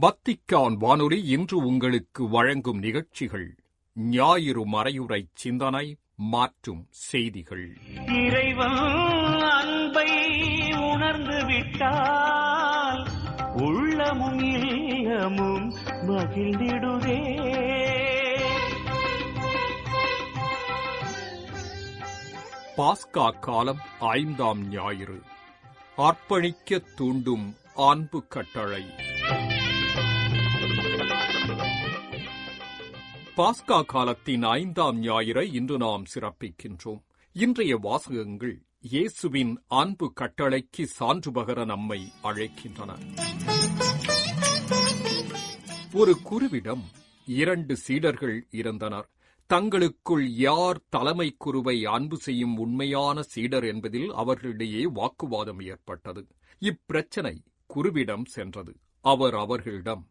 Vatican வானொலி இன்று உங்களுக்கு வழங்கும் நிகழ்ச்சிகள் ஞாயிறு மறையுறை சிந்தனை மாற்றும் செய்திகள். இறைவன் அன்பை உணர்ந்து விட்டால் உள்ளமும் இல்லமும் மகிழ்ந்திடுதே. பாஸ்கா காலம் ஐந்தாம் ஞாயிறு. அர்ப்பணிக்க தூண்டும் அன்பு கட்டளை. பாஸ்கா காலத்தின் ஐந்தாம் ஞாயிறை இன்று நாம் சிறப்பிக்கின்றோம். இன்றைய வாசகங்கள் இயேசுவின் அன்பு கட்டளைக்கு சான்று பகர நம்மை அழைக்கின்றன. ஒரு குருவிடம் இரண்டு சீடர்கள் இருந்தனர். தங்களுக்குள் யார் தலைமை குருவை அன்பு செய்யும் உண்மையான சீடர் என்பதில் அவர்களிடையே வாக்குவாதம் ஏற்பட்டது. இப்பிரச்சனை குருவிடம் சென்றது. அவர் அவர்களிடம்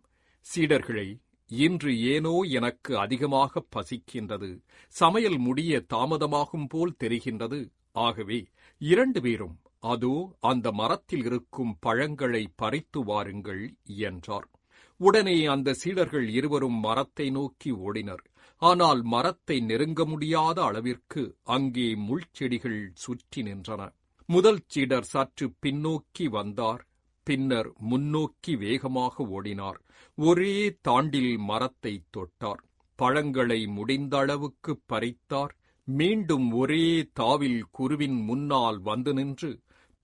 சீடர்களை இன்று ஏனோ எனக்கு அதிகமாக பசிக்கின்றது. சமையல் முடிய தாமதமாகும் போல் தெரிகின்றது. ஆகவே இரண்டு பேரும் அதோ அந்த மரத்தில் இருக்கும் பழங்களை பறித்து வாருங்கள் என்றார். உடனே அந்த சீடர்கள் இருவரும் மரத்தை நோக்கி ஓடினர். ஆனால் மரத்தை நெருங்க முடியாத அளவிற்கு அங்கே முள்செடிகள் சுற்றி நின்றன. முதல் சீடர் சற்று பின்னோக்கி வந்தார். பின்னர் முன்னோக்கி வேகமாக ஓடினார். ஒரே தாண்டில் மரத்தை தொட்டார். பழங்களை முடிந்த அளவுக்கு பறித்தார். மீண்டும் ஒரே தாவில் குருவின் முன்னால் வந்து நின்று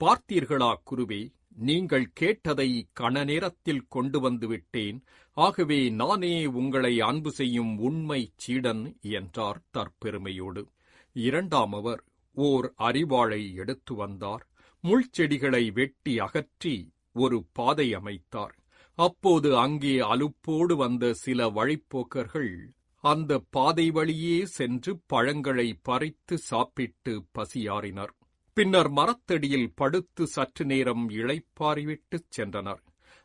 பார்த்தீர்களா குருவே நீங்கள் கேட்டதை கண நேரத்தில் கொண்டு வந்து விட்டேன். ஆகவே நானே உங்களை அன்பு செய்யும் உண்மை சீடன் என்றார் தற்பெருமையோடு. இரண்டாம் அவர் ஓர் அறிவாளை எடுத்து வந்தார். முள்செடிகளை வெட்டி அகற்றி ஒரு பாதை அமைத்தார். அப்போது அங்கே அலுப்போடு வந்த சில வழிப்போக்கர்கள் அந்த பாதை வழியே சென்று பழங்களை பறித்து சாப்பிட்டு பசியாறினர். பின்னர் மரத்தடியில் படுத்து சற்று நேரம் இளைப்பாறிவிட்டுச் சென்றனர்.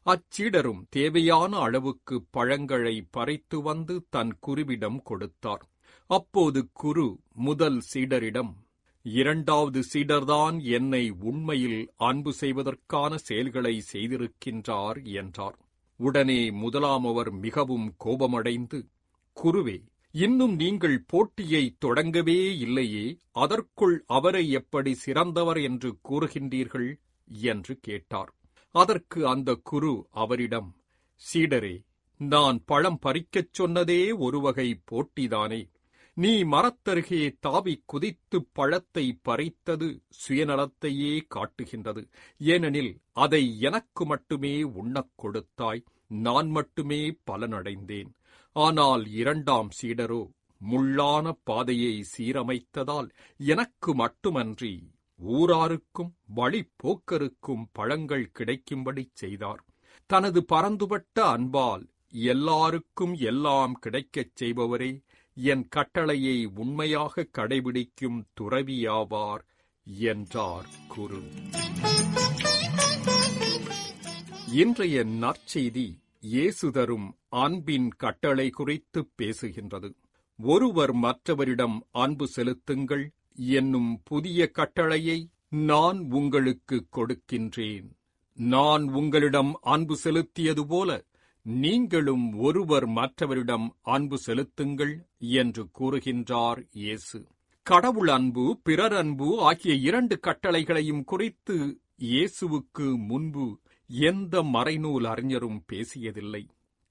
அச்சீடரும் தேவையான அளவுக்கு பழங்களை பறித்து வந்து தன் குருவிடம் கொடுத்தார். அப்போது குரு முதல் சீடரிடம் இரண்டாவது சீடர்தான் என்னை உண்மையில் அன்பு செய்வதற்கான செயல்களை செய்திருக்கின்றார் என்றார். உடனே முதலாமவர் மிகவும் கோபமடைந்து குருவே இன்னும் நீங்கள் போட்டியை தொடங்கவே இல்லையே அதற்குள் அவரை எப்படி சிறந்தவர் என்று கூறுகின்றீர்கள்? என்று கேட்டார். அதற்கு அந்த குரு அவரிடம் சீடரே நான் பழம் பறிக்கச் சொன்னதே ஒரு வகை போட்டிதானே நீ மரத்தருகே தாவி குதித்து பழத்தை பறித்தது சுயநலத்தையே காட்டுகின்றது. ஏனெனில் அதை எனக்கு மட்டுமே உண்ணக் கொடுத்தாய். நான் மட்டுமே பலனடைந்தேன். ஆனால் இரண்டாம் சீடரோ முள்ளான பாதையை சீரமைத்ததால் எனக்கு மட்டுமன்றி ஊராருக்கும் வழிப்போக்கருக்கும் பழங்கள் கிடைக்கும்படி செய்தார். தனது பரந்துபட்ட அன்பால் எல்லாருக்கும் எல்லாம் கிடைக்கச் செய்பவரே என் கட்டளையை உண்மையாக கடைபிடிக்கும் துறவியாவார் என்றார் குரு. இன்றைய நற்செய்தி இயேசுதரும் அன்பின் கட்டளை குறித்து பேசுகின்றது. ஒருவர் மற்றவரிடம் அன்பு செலுத்துங்கள் என்னும் புதிய கட்டளையை நான் உங்களுக்கு கொடுக்கின்றேன். நான் உங்களிடம் அன்பு செலுத்தியது போல நீங்களும் ஒருவர் மற்றவரிடம் அன்பு செலுத்துங்கள் என்று கூறுகின்றார் இயேசு. கடவுள் அன்பு பிறர் அன்பு ஆகிய இரண்டு கட்டளைகளையும் குறித்து இயேசுவுக்கு முன்பு எந்த மறைநூல் அறிஞரும் பேசியதில்லை.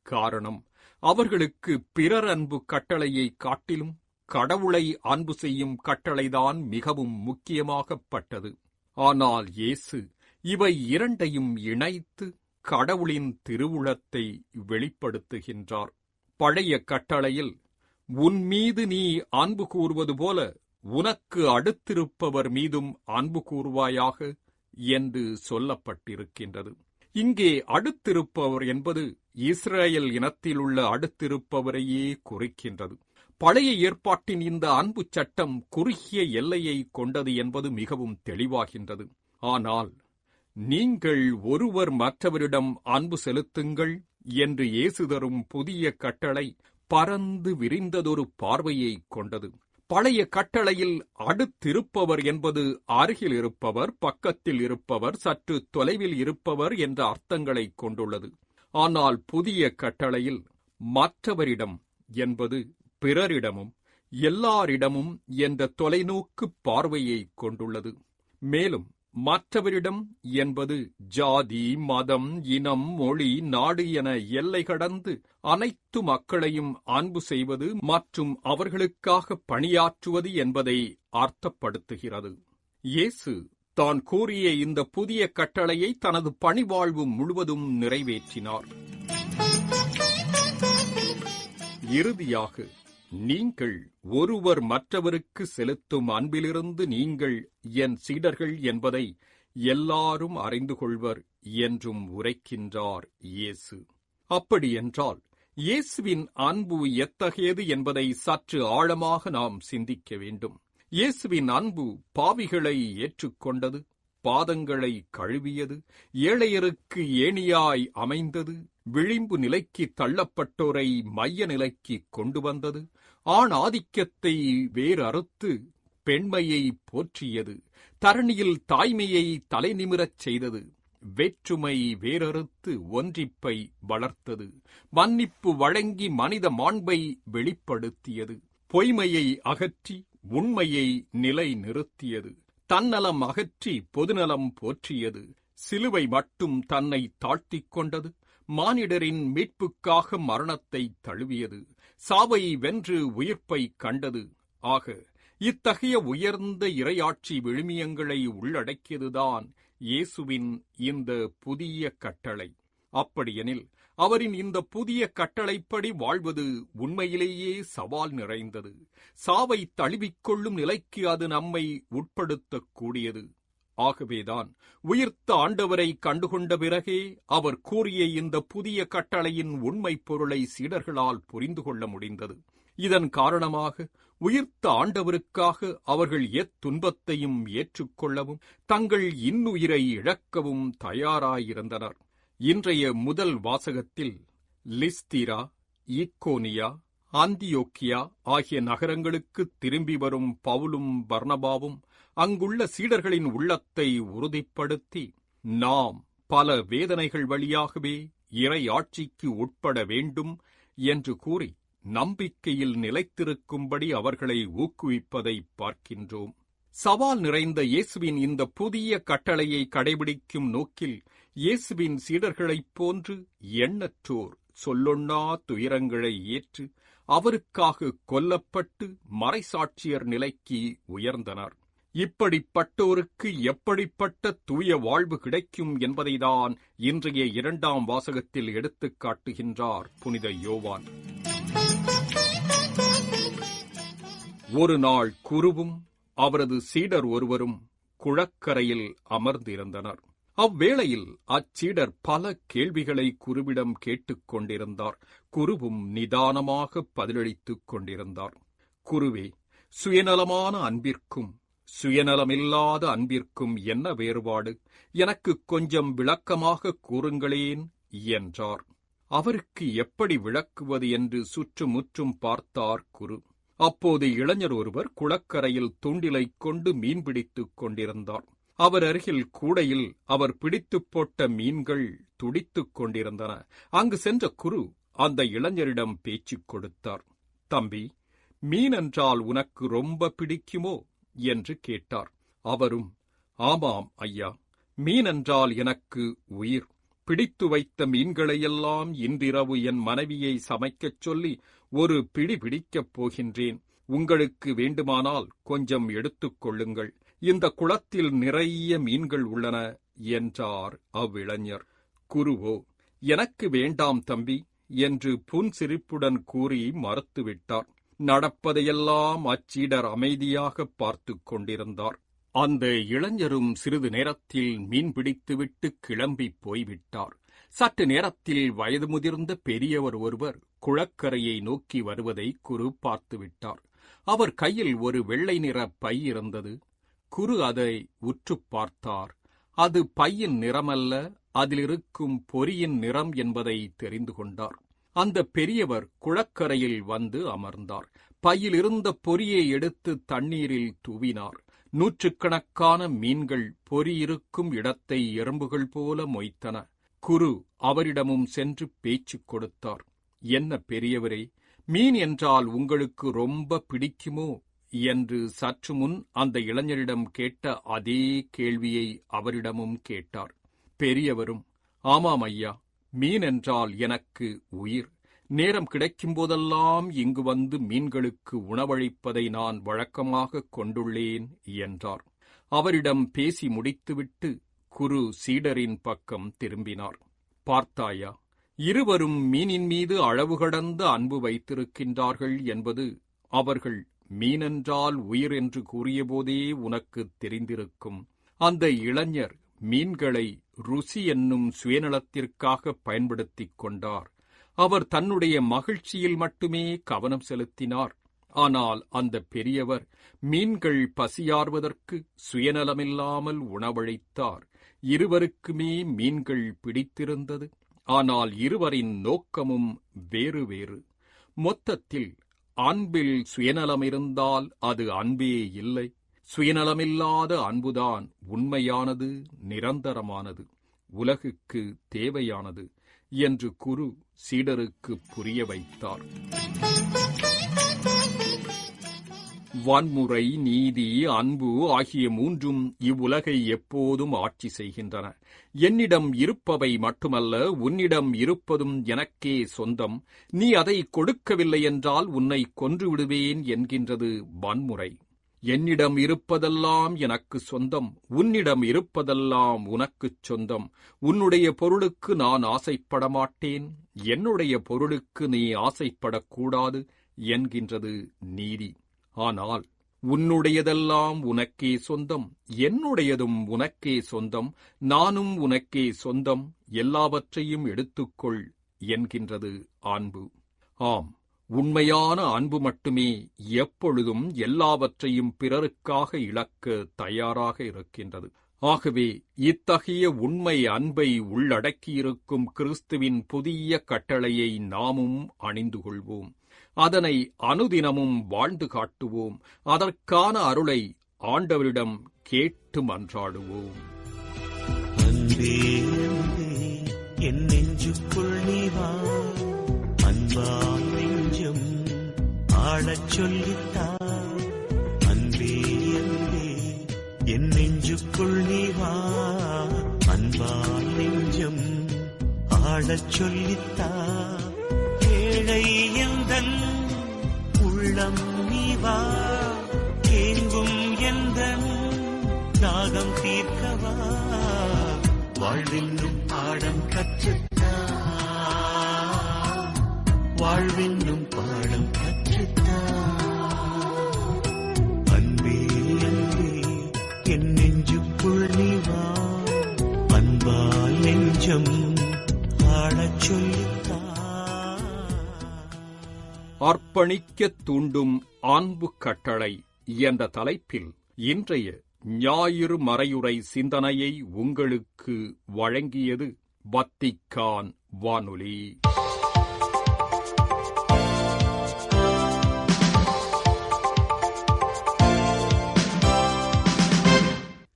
காரணம் அவர்களுக்கு பிறர் அன்பு கட்டளையை காட்டிலும் கடவுளை அன்பு செய்யும் கட்டளைதான் மிகவும் முக்கியமாகப்பட்டது. ஆனால் இயேசு இவை இரண்டையும் இணைத்து கடவுளின் திருவுளத்தை வெளிப்படுத்துகின்றார். பழைய கட்டளையில் உன் மீது நீ அன்பு கூறுவது போல உனக்கு அடுத்திருப்பவர் மீதும் அன்பு கூறுவாயாக என்று சொல்லப்பட்டிருக்கின்றது. இங்கே அடுத்திருப்பவர் என்பது இஸ்ரேல் இனத்திலுள்ள அடுத்திருப்பவரையே குறிக்கின்றது. பழைய ஏற்பாட்டின் இந்த அன்பு சட்டம் குறுகிய எல்லையை கொண்டது என்பது மிகவும் தெளிவாகின்றது. ஆனால் நீங்கள் ஒருவர் மற்றவரிடம் அன்பு செலுத்துங்கள் என்று இயேசு தரும் புதிய கட்டளை பறந்து விரிந்ததொரு பார்வையை கொண்டது. பழைய கட்டளையில் அடுத்திருப்பவர் என்பது அருகில் இருப்பவர் பக்கத்தில் இருப்பவர் சற்று தொலைவில் இருப்பவர் என்ற அர்த்தங்களைக் கொண்டுள்ளது. ஆனால் புதிய கட்டளையில் மற்றவரிடம் என்பது பிறரிடமும் எல்லாரிடமும் என்ற தொலைநோக்கு பார்வையை கொண்டுள்ளது. மேலும் மற்றவரிடம் என்பது ஜாதி மதம் இனம் மொழி நாடு என எல்லை கடந்து அனைத்து மக்களையும் அன்பு செய்வது மற்றும் அவர்களுக்காக பணியாற்றுவது என்பதை அர்த்தப்படுத்துகிறது. இயேசு தான் கூறிய இந்த புதிய கட்டளையை தனது பணிவாழ்வு முழுவதும் நிறைவேற்றினார். இறுதியாக நீங்கள் ஒருவர் மற்றவருக்கு செலுத்தும் அன்பிலிருந்து நீங்கள் என் சீடர்கள் என்பதை எல்லாரும் அறிந்து கொள்வர் என்றும் உரைக்கின்றார் இயேசு. அப்படியென்றால் இயேசுவின் அன்பு எத்தகையது என்பதை சற்று ஆழமாக நாம் சிந்திக்க வேண்டும். இயேசுவின் அன்பு பாவிகளை ஏற்றுக்கொண்டது. பாதங்களை கழுவியது. ஏழையருக்கு ஏணியாய் அமைந்தது. விளிம்பு நிலைக்கு தள்ளப்பட்டோரை மைய நிலைக்கு கொண்டு வந்தது ஆண் ஆதிக்கத்தை வேறறுத்து பெண்மையை போற்றியது. தரணியில் தாய்மையை தலைநிமிரச் செய்தது. வேற்றுமை வேறறுத்து ஒன்றிப்பை வளர்த்தது. மன்னிப்பு வழங்கி மனித மாண்பை வெளிப்படுத்தியது. பொய்மையை அகற்றி உண்மையை நிலை நிறுத்தியது தன்னலம் அகற்றி பொதுநலம் போற்றியது. சிலுவை மட்டும் தன்னை தாழ்த்திக் கொண்டது. மானிடரின் மீட்புக்காக மரணத்தை தழுவியது. சாவை வென்று உயிர்ப்பை கண்டது. ஆக இத்தகைய உயர்ந்த இரையாட்சி விழுமியங்களை உள்ளடக்கியதுதான் இயேசுவின் இந்த புதிய கட்டளை. அப்படியெனில் அவரின் இந்த புதிய கட்டளைப்படி வாழ்வது உண்மையிலேயே சவால் நிறைந்தது. சாவை தழுவிக்கொள்ளும் நிலைக்கு அது நம்மை உட்படுத்தக்கூடியது. ஆகவேதான் உயிர்த்த ஆண்டவரை கண்டுகொண்ட பிறகே அவர் கூறிய இந்த புதிய கட்டளையின் உண்மை பொருளை சீடர்களால் புரிந்து கொள்ள முடிந்தது. இதன் காரணமாக உயிர்த்த ஆண்டவருக்காக அவர்கள் எத்துன்பத்தையும் ஏற்றுக்கொள்ளவும் தங்கள் இன்னுயிரை இழக்கவும் தயாராயிருந்தனர். இன்றைய முதல் வாசகத்தில் லிஸ்திரா ஈக்கோனியா ஆந்தியோக்கியா ஆகிய நகரங்களுக்கு திரும்பி வரும் பவுலும் பர்ணபாவும் அங்குள்ள சீடர்களின் உள்ளத்தை உறுதிப்படுத்தி நாம் பல வேதனைகள் வழியாகவே இறை ஆட்சிக்கு உட்பட வேண்டும் என்று கூறி நம்பிக்கையில் நிலைத்திருக்கும்படி அவர்களை ஊக்குவிப்பதை பார்க்கின்றோம். சவால் நிறைந்த இயேசுவின் இந்த புதிய கட்டளையை கடைபிடிக்கும் நோக்கில் இயேசுவின் சீடர்களைப் போன்று எண்ணற்றோர் சொல்லொண்ணா துயரங்களை ஏற்று அவருக்காக கொல்லப்பட்டு மறைசாட்சியர் நிலைக்கு உயர்ந்தனர். இப்படிப்பட்டோருக்கு எப்படிப்பட்ட தூய வாழ்வு கிடைக்கும் என்பதைதான் இன்றைய இரண்டாம் வாசகத்தில் எடுத்துக் காட்டுகின்றார் புனித யோவான். ஒரு நாள் குருவும் அவரது சீடர் ஒருவரும் குளக்கரையில் அமர்ந்திருந்தனர். அவ்வேளையில் அச்சீடர் பல கேள்விகளை குருவிடம் கேட்டுக் கொண்டிருந்தார். குருவும் நிதானமாக பதிலளித்துக் கொண்டிருந்தார். குருவே சுயநலமான அன்பிற்கும் சுயநலமில்லாத அன்பிற்கும் என்ன வேறுபாடு? எனக்கு கொஞ்சம் விளக்கமாக கூறுங்களேன் என்றார். அவருக்கு எப்படி விளக்குவது என்று சுற்றுமுற்றும் பார்த்தார் குரு. அப்போது இளைஞர் ஒருவர் குளக்கரையில் தூண்டிலைக் கொண்டு மீன்பிடித்துக் கொண்டிருந்தார். அவர் அருகில் கூடையில் அவர் பிடித்துப் போட்ட மீன்கள் துடித்துக் கொண்டிருந்தன. அங்கு சென்ற குரு அந்த இளைஞரிடம் பேச்சுக் கொடுத்தார். தம்பி மீன் என்றால் உனக்கு ரொம்ப பிடிக்குமோ? என்று கேட்டார். அவரும் ஆமாம் ஐயா மீன் என்றால் எனக்கு உயிர். பிடித்து வைத்த மீன்களையெல்லாம் இன்றிரவு என் மனைவியை சமைக்கச் சொல்லி ஒரு பிடி பிடிக்கப் போகின்றேன். உங்களுக்கு வேண்டுமானால் கொஞ்சம் எடுத்துக் கொள்ளுங்கள். இந்த குளத்தில் நிறைய மீன்கள் உள்ளன என்றார் அவ்விளைஞர். குருவோ எனக்கு வேண்டாம் தம்பி என்று புன்சிரிப்புடன் கூறி மறுத்துவிட்டார். நடப்பதையெல்லாம் அச்சீடர் அமைதியாக பார்த்துக் கொண்டிருந்தார். அந்த இளைஞரும் சிறிது நேரத்தில் மீன் பிடித்துவிட்டு கிளம்பிப் போய்விட்டார். சற்று நேரத்தில் வயது முதிர்ந்த பெரியவர் ஒருவர் குளக்கரையை நோக்கி வருவதை குரு பார்த்துவிட்டார். அவர் கையில் ஒரு வெள்ளை நிற பை இருந்தது. குரு அதை உற்றுப் பார்த்தார். அது பையின் நிறமல்ல அதிலிருக்கும் பொரியின் நிறம் என்பதை தெரிந்து கொண்டார். அந்த பெரியவர் குளக்கரையில் வந்து அமர்ந்தார். பையிலிருந்த பொறியை பொரியை எடுத்து தண்ணீரில் தூவினார். நூற்றுக்கணக்கான மீன்கள் பொறி இருக்கும் இடத்தை எறும்புகள் போல மொய்த்தன. குரு அவரிடமும் சென்று பேச்சு கொடுத்தார். என்ன பெரியவரே மீன் என்றால் உங்களுக்கு ரொம்ப பிடிக்குமோ? என்று சற்று முன் அந்த இளைஞரிடம் கேட்ட அதே கேள்வியை அவரிடமும் கேட்டார். பெரியவரும் ஆமாம் ஐயா மீன் என்றால் எனக்கு உயிர். நேரம் கிடைக்கும் போதெல்லாம் இங்கு வந்து மீன்களுக்கு உணவளிப்பதை நான் வழக்கமாக கொண்டுள்ளேன் என்றார். அவரிடம் பேசி முடித்துவிட்டு குரு சீடரின் பக்கம் திரும்பினார். பார்த்தாயா இருவரும் மீனின் மீது அளவு கடந்த அன்பு வைத்திருக்கின்றார்கள் என்பது அவர்கள் மீனென்றால் உயிர் என்று கூறியபோதே உனக்கு தெரிந்திருக்கும். அந்த இளைஞர் மீன்களை ருசி என்னும் சுயநலத்திற்காக பயன்படுத்திக் கொண்டார். அவர் தன்னுடைய மகிழ்ச்சியில் மட்டுமே கவனம் செலுத்தினார். ஆனால் அந்த பெரியவர் மீன்கள் பசியார்வதற்கு சுயநலமில்லாமல் உணவழைத்தார் இருவருக்குமே மீன்கள் பிடித்திருந்தது. ஆனால் இருவரின் நோக்கமும் வேறு வேறு. மொத்தத்தில் அன்பில் சுயநலம் இருந்தால் அது அன்பே இல்லை. சுயநலமில்லாத அன்புதான் உண்மையானது நிரந்தரமானது உலகுக்கு தேவையானது என்று குரு சீடருக்கு புரிய வைத்தார். வன்முறை நீதி அன்பு ஆகிய மூன்றும் இவ்வுலகை எப்போதும் ஆட்சி செய்கின்றன. என்னிடம் இருப்பவை மட்டுமல்ல உன்னிடம் இருப்பதும் எனக்கே சொந்தம். நீ அதை கொடுக்கவில்லை என்றால் உன்னை கொன்றுவிடுவேன் என்கின்றது வன்முறை. என்னிடம் இருப்பதெல்லாம் எனக்கு சொந்தம். உன்னிடம் இருப்பதெல்லாம் உனக்குச் சொந்தம். உன்னுடைய பொருளுக்கு நான் ஆசைப்பட மாட்டேன் என்னுடைய பொருளுக்கு நீ ஆசைப்படக்கூடாது என்கின்றது நீதி. ஆனால் உன்னுடையதெல்லாம் உனக்கே சொந்தம் என்னுடையதும் உனக்கே சொந்தம் நானும் உனக்கே சொந்தம் எல்லாவற்றையும் எடுத்துக்கொள் என்கின்றது அன்பு. ஆம் உண்மையான அன்பு மட்டுமே எப்பொழுதும் எல்லாவற்றையும் பிறருக்காக இழக்க தயாராக இருக்கின்றது. ஆகவே இத்தகைய உண்மை அன்பை உள்ளடக்கியிருக்கும் கிறிஸ்துவின் புதிய கட்டளையை நாமும் அணிந்து கொள்வோம் அதனை அனுதினமும் வாழ்ந்து காட்டுவோம். அதற்கான அருளை ஆண்டவரிடம் கேட்டு மன்றாடுவோம். என் நெஞ்சுக்குள் நீ வா. அன்பா நெஞ்சம் ஆளச் சொல்லித்தா அன்பே அன்பே என் நெஞ்சுக்குள் நீ வா. அன்பா நெஞ்சம் ஆளச் சொல்லித்தா ஏழை உள்ளம் நீவா? வா எந்த தாகம் தீர்க்கவா? வாழ்வென்னும் பாடம் கற்றுத்தா? வாழ்வென்னும் பாடம் கற்றுத்தா? அன்பே அன்பே என் நெஞ்சுக்குள் நீவா? அன்பால் நெஞ்சம் அர்ப்பணிக்கத் தூண்டும் அன்பு கட்டளை என்ற தலைப்பில் இன்றைய ஞாயிறு மறையுறை சிந்தனையை உங்களுக்கு வழங்கியது வத்திக்கான் வானொலி.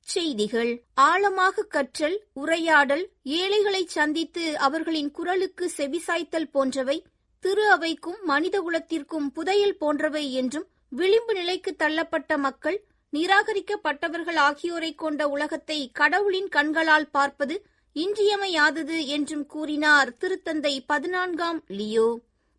செய்திகள். ஆழமாக கற்றல் உரையாடல் ஏழைகளை சந்தித்து அவர்களின் குரலுக்கு செவிசாய்த்தல் போன்றவை திரு அவைக்கும் மனித குலத்திற்கும் புதையல் போன்றவை என்றும் விளிம்பு நிலைக்கு தள்ளப்பட்ட மக்கள் நிராகரிக்கப்பட்டவர்கள் ஆகியோரை கொண்ட உலகத்தை கடவுளின் கண்களால் பார்ப்பது இன்றியமையாதது என்றும் கூறினார் திருத்தந்தை பதினான்காம் லியோ.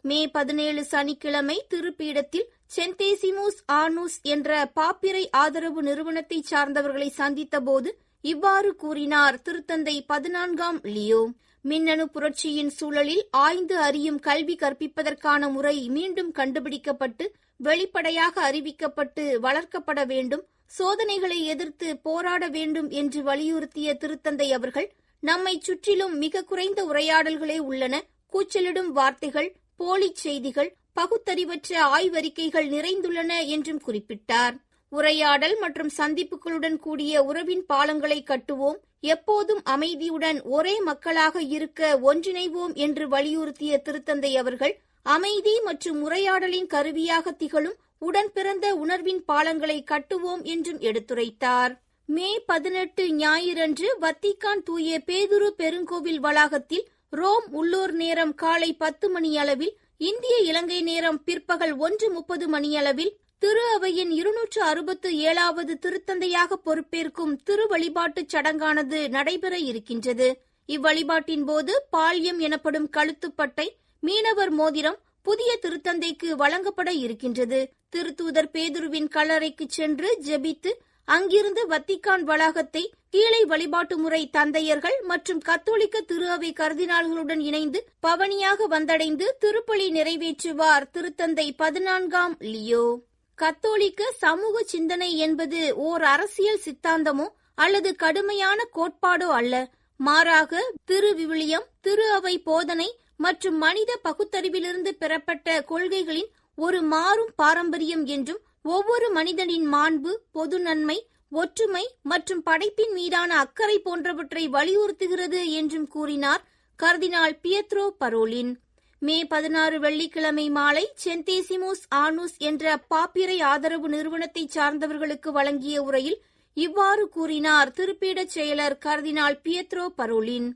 மே பதினேழு சனிக்கிழமை திருப்பீடத்தில் சென்தேசிமூஸ் ஆனூஸ் என்ற பாப்பிரை ஆதரவு நிறுவனத்தை சார்ந்தவர்களை சந்தித்தபோது இவ்வாறு கூறினார் திருத்தந்தை பதினான்காம் லியோ. மின்னணு புரட்சியின் சூழலில் ஆய்ந்து அறியும் கல்வி கற்பிப்பதற்கான முறை மீண்டும் கண்டுபிடிக்கப்பட்டு வெளிப்படையாக அறிவிக்கப்பட்டு வளர்க்கப்பட வேண்டும் சோதனைகளை எதிர்த்து போராட வேண்டும் என்று வலியுறுத்திய திருத்தந்தை அவர்கள் நம்மை சுற்றிலும் மிக குறைந்த உரையாடல்களே உள்ளன. கூச்சலிடும் வார்த்தைகள் போலிச் செய்திகள் பகுத்தறிவற்ற ஆய்வறிக்கைகள் நிறைந்துள்ளன என்றும் குறிப்பிட்டார். உரையாடல் மற்றும் சந்திப்புகளுடன் கூடிய உறவின் பாலங்களை கட்டுவோம். எப்போதும் அமைதியுடன் ஒரே மக்களாக இருக்க ஒன்றிணைவோம் என்று வலியுறுத்திய திருத்தந்தை அவர்கள் அமைதி மற்றும் உரையாடலின் கருவியாக திகழும் உடன் பிறந்த உணர்வின் பாலங்களை கட்டுவோம் என்றும் எடுத்துரைத்தார். மே பதினெட்டு ஞாயிறன்று வத்திக்கான் தூய பேதுரு பெருங்கோவில் வளாகத்தில் ரோம் உள்ளூர் நேரம் காலை பத்து மணியளவில் இந்திய இலங்கை நேரம் பிற்பகல் ஒன்று முப்பது மணியளவில் திரு அவையின் இருநூற்று அறுபத்து ஏழாவது திருத்தந்தையாக பொறுப்பேற்கும் திரு வழிபாட்டுச் சடங்கானது நடைபெற இருக்கின்றது. இவ்வழிபாட்டின் போது பால்யம் எனப்படும் கழுத்துப்பட்டை மீனவர் மோதிரம் புதிய திருத்தந்தைக்கு வழங்கப்பட இருக்கின்றது. திருத்தூதர் பேதுருவின் கல்லறைக்கு சென்று ஜெபித்து அங்கிருந்து வத்திக்கான் வளாகத்தை கீழே வழிபாட்டு முறை தந்தையர்கள் மற்றும் கத்தோலிக்க திரு அவை கருதினால்களுடன் இணைந்து பவனியாக வந்தடைந்து திருப்பலி நிறைவேற்றுவார் திருத்தந்தை பதினான்காம் லியோ. கத்தோலிக்க சமூக சிந்தனை என்பது ஓர் அரசியல் சித்தாந்தமோ அல்லது கடுமையான கோட்பாடோ அல்ல. மாறாக திரு விவிலியம் திரு அவை போதனை மற்றும் மனித பகுத்தறிவிலிருந்து பெறப்பட்ட கொள்கைகளின் ஒரு மாறும் பாரம்பரியம் என்றும் ஒவ்வொரு மனிதனின் மாண்பு பொது நன்மை ஒற்றுமை மற்றும் படைப்பின் மீதான அக்கறை போன்றவற்றை வலியுறுத்துகிறது என்றும் கூறினார் கர்தினால் பியத்ரோ பரோலின். மே பதினாறு வெள்ளிக்கிழமை மாலை சென்தேசிமோஸ் ஆனூஸ் என்ற பாப்பிரை ஆதரவு நிறுவனத்தை சார்ந்தவர்களுக்கு வழங்கிய உரையில் இவ்வாறு கூறினார் திருப்பீடச் செயலர் கர்தினால் பியத்ரோ பரோலின்.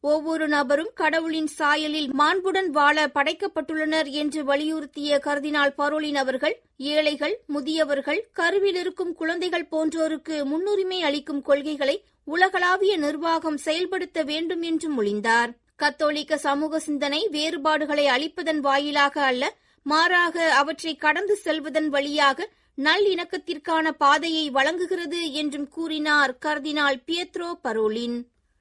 ஒவ்வொரு நபரும் கடவுளின் சாயலில் மாண்புடன் வாழ படைக்கப்பட்டுள்ளனர் என்று வலியுறுத்திய கர்தினால் பரோலின் அவர்கள் ஏழைகள் முதியவர்கள் கருவில் இருக்கும் குழந்தைகள் போன்றோருக்கு முன்னுரிமை அளிக்கும் கொள்கைகளை உலகளாவிய நிர்வாகம் செயல்படுத்த வேண்டும் என்று மொழிந்தார். கத்தோலிக்க சமூக சிந்தனை வேறுபாடுகளை அளிப்பதன் வாயிலாக அல்ல மாறாக அவற்றை கடந்து செல்வதன் வழியாக நல்லிணக்கத்திற்கான பாதையை வழங்குகிறது என்றும் கூறினார் கர்தினால் பியத்ரோ பரோலின்.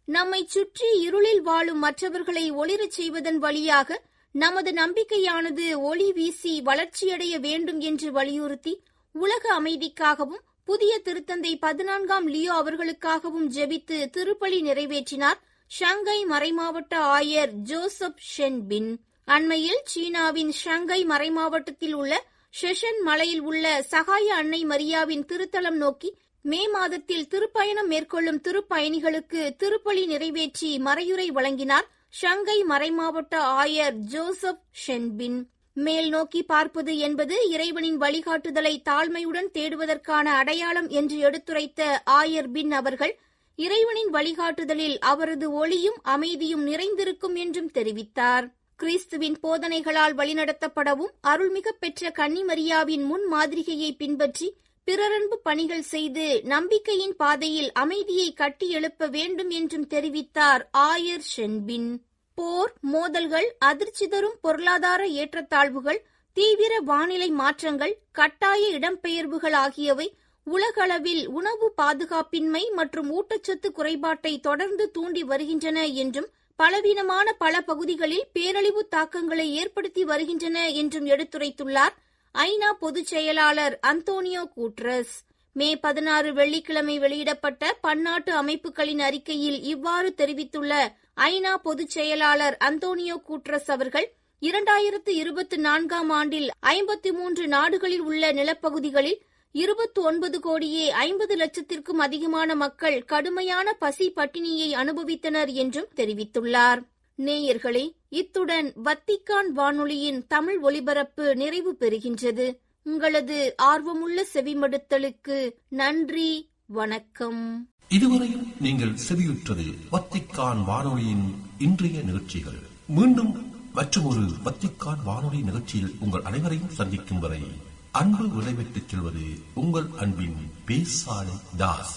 நம்மை சுற்றி இருளில் வாழும் மற்றவர்களை ஒளிரச் செய்வதன் வழியாக நமது நம்பிக்கையானது ஒளி வீசி வளர்ச்சியடைய வேண்டும் என்று வலியுறுத்தி உலக அமைதிக்காகவும் புதிய திருத்தந்தை பதினான்காம் லியோ அவர்களுக்காகவும் ஜெபித்து திருப்பலி நிறைவேற்றினார் ஷங்கை மறைமாவட்ட ஆயர் ஜோசப் ஷென்பின் அண்மையில் சீனாவின் ஷங்கை மறைமாவட்டத்தில் உள்ள ஷெஷன் மலையில் உள்ள சகாய அன்னை மரியாவின் திருத்தலம் நோக்கி மே மாதத்தில் திருப்பயணம் மேற்கொள்ளும் திருப்பயணிகளுக்கு திருப்பலி நிறைவேற்றி மறையுரை வழங்கினார் ஷங்கை மறைமாவட்ட ஆயர் ஜோசப் ஷென்பின். மேல் நோக்கி பார்ப்பது என்பது இறைவனின் வழிகாட்டுதலை தாழ்மையுடன் தேடுவதற்கான அடையாளம் என்று எடுத்துரைத்த ஆயர் பின் அவர்கள் இறைவனின் வழிகாட்டுதலில் அவரது ஒளியும் அமைதியும் நிறைந்திருக்கும் என்றும் தெரிவித்தார். கிறிஸ்துவின் போதனைகளால் வழிநடத்தப்படவும் அருள்மிக பெற்ற கன்னிமரியாவின் முன் மாதிரிகையை பின்பற்றி பிறரன்பு பணிகள் செய்து நம்பிக்கையின் பாதையில் அமைதியை கட்டி எழுப்ப வேண்டும் என்றும் தெரிவித்தார் ஆயர் ஷென்பின் போர் மோதல்கள் அதிர்ச்சி தரும் பொருளாதார ஏற்றத்தாழ்வுகள் தீவிர வானிலை மாற்றங்கள் கட்டாய இடம்பெயர்வுகள் ஆகியவை உலகளவில் உணவு பாதுகாப்பின்மை மற்றும் ஊட்டச்சத்து குறைபாட்டை தொடர்ந்து தூண்டி வருகின்றன என்றும் பலவீனமான பல பகுதிகளில் பேரழிவு தாக்கங்களை ஏற்படுத்தி வருகின்றன என்றும் எடுத்துரைத்துள்ளார் ஐநா பொதுச் செயலாளர் அந்தோனியோ கூட்ரஸ். மே பதினாறு வெள்ளிக்கிழமை வெளியிடப்பட்ட பன்னாட்டு அமைப்புகளின் அறிக்கையில் இவ்வாறு தெரிவித்துள்ள ஐநா பொதுச் செயலாளர் அந்தோனியோ கூட்ரஸ் அவர்கள் இரண்டாயிரத்து இருபத்தி நான்காம் ஆண்டில் ஐம்பத்தி மூன்று நாடுகளில் உள்ள நிலப்பகுதிகளில் இருபத்தி ஒன்பது கோடியே ஐம்பது லட்சத்திற்கும் அதிகமான மக்கள் கடுமையான பசி பட்டினியை அனுபவித்தனர் என்றும் தெரிவித்துள்ளார். நேயர்களே இத்துடன் வத்திக்கான் வானொலியின் தமிழ் ஒலிபரப்பு நிறைவு பெறுகின்றது. உங்களது ஆர்வமுள்ள செவிமடுத்தலுக்கு நன்றி வணக்கம். இதுவரையும் நீங்கள் செவியுற்றது வத்திக்கான் வானொலியின் இன்றைய நிகழ்ச்சிகள். மீண்டும் மற்றொரு வத்திக்கான் வானொலி நிகழ்ச்சியில் உங்கள் அனைவரையும் சந்திக்கும் வரை அன்பு விளைவித்துச் செல்வது உங்கள் அன்பின் பேசாலை தாஸ்.